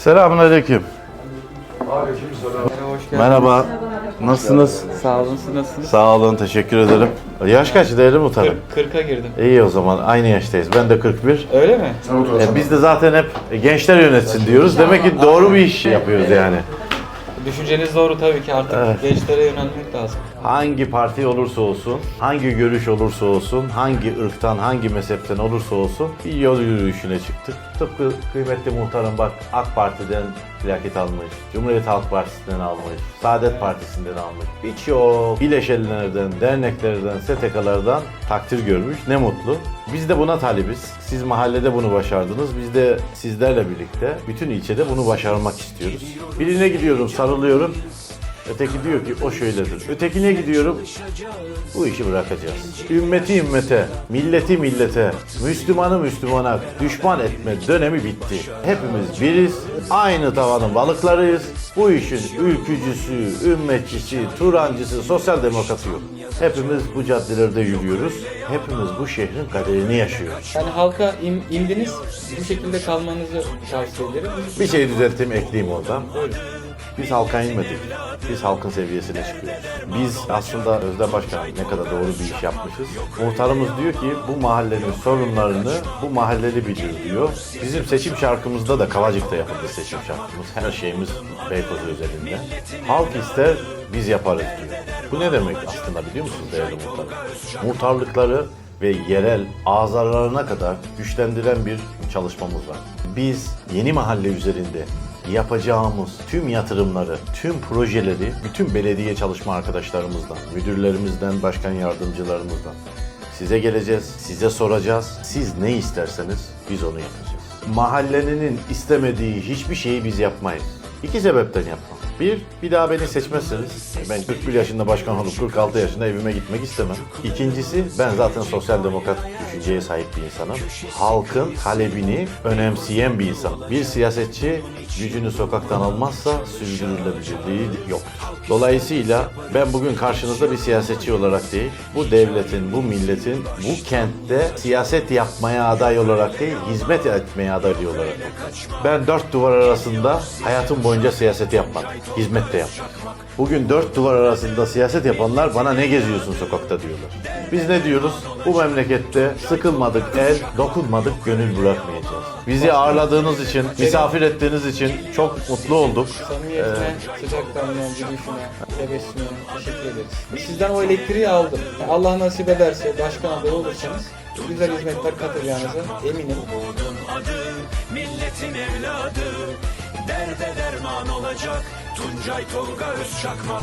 Selamünaleyküm. Merhaba, hoş geldiniz. Merhaba. Nasılsınız? Sağ olun, siz nasılsınız? Sağ olun, teşekkür ederim. Yaş kaç değerli muhtarım? 40'a girdim. İyi o zaman, aynı yaştayız. Ben de 41. Öyle mi? E, biz de zaten hep gençler yönetsin diyoruz. Demek ki doğru bir iş yapıyoruz yani. Düşünceniz doğru tabii ki artık Evet. gençlere yönelmek lazım. Hangi parti olursa olsun, hangi görüş olursa olsun, hangi ırktan, hangi mezhepten olursa olsun bir yol yürüyüşüne çıktık. Tıpkı kıymetli muhtarım bak AK Parti'den plaket almış, Cumhuriyet Halk Partisi'nden almış, Saadet Partisi'nden almış. Birçok bileşenlerden, derneklerden, STK'lardan takdir görmüş. Ne mutlu. Biz de buna talibiz. Siz mahallede bunu başardınız. Biz de sizlerle birlikte bütün ilçede bunu başarmak istiyoruz. Birine gidiyorum, sarılıyorum. Öteki diyor ki o şöyledir. Ötekine gidiyorum. Bu işi bırakacağız. Ümmeti ümmete, milleti millete, Müslümanı Müslümana düşman etme dönemi bitti. Hepimiz biriz. Aynı tavanın balıklarıyız. Bu işin ülkücüsü, ümmetçisi, turancısı, sosyal demokratı yok. Hepimiz bu caddelerde yürüyoruz. Hepimiz bu şehrin kaderini yaşıyoruz. Yani halka in- indiniz, bu şekilde kalmanızı tavsiye ederim. Bir şey düzelteyim, ekleyeyim oradan. Biz halka inmedik. Biz halkın seviyesine çıkıyoruz. Biz aslında Özlem Başkan ne kadar doğru bir iş yapmışız. Muhtarımız diyor ki bu mahallenin sorunlarını bu mahalleli bilir diyor. Bizim seçim şarkımızda da Kavacık'ta yapıldı seçim şarkımız. Her şeyimiz Beykoz özelinde. Halk ister biz yaparız diyor. Bu ne demek aslında biliyor musunuz değerli muhtarım? Muhtarlıkları ve yerel azalarına kadar güçlendiren bir çalışmamız var. Biz yeni mahalle üzerinde yapacağımız tüm yatırımları, tüm projeleri bütün belediye çalışma arkadaşlarımızdan, müdürlerimizden, başkan yardımcılarımızdan size geleceğiz, size soracağız. Siz ne isterseniz biz onu yapacağız. Mahallenin istemediği hiçbir şeyi biz yapmayız. İki sebepten yapmam. Bir, bir daha beni seçmezseniz ben 41 yaşında başkan olup 46 yaşında evime gitmek istemem. İkincisi ben zaten sosyal demokrat düşünceye sahip bir insanım. Halkın talebini önemseyen bir insan. Bir siyasetçi gücünü sokaktan almazsa sürdürülebilirliği yoktur. Dolayısıyla ben bugün karşınızda bir siyasetçi olarak değil, bu devletin, bu milletin, bu kentte siyaset yapmaya aday olarak değil, hizmet etmeye aday olarak. Ben dört duvar arasında hayatım boyunca siyaset yapmadım. Hizmet de yapmadım. Bugün dört duvar arasında siyaset yapanlar bana ne geziyorsun sokakta diyorlar. Biz ne diyoruz? Bu memlekette sıkılmadık el, dokunmadık gönül bırakmayacağız. Bizi ağırladığınız için, misafir ettiğiniz için çok mutlu olduk. Samimiyetine, sıcakkanlığına, gülüşüne, tebessümüne teşekkür ederiz. Sizden o elektriği aldım. Allah nasip ederse başkan adayı olursanız güzel hizmetler katacağınıza eminim. adı milletin evladı Derde derman olacak Tuncay Tolga Özçakmak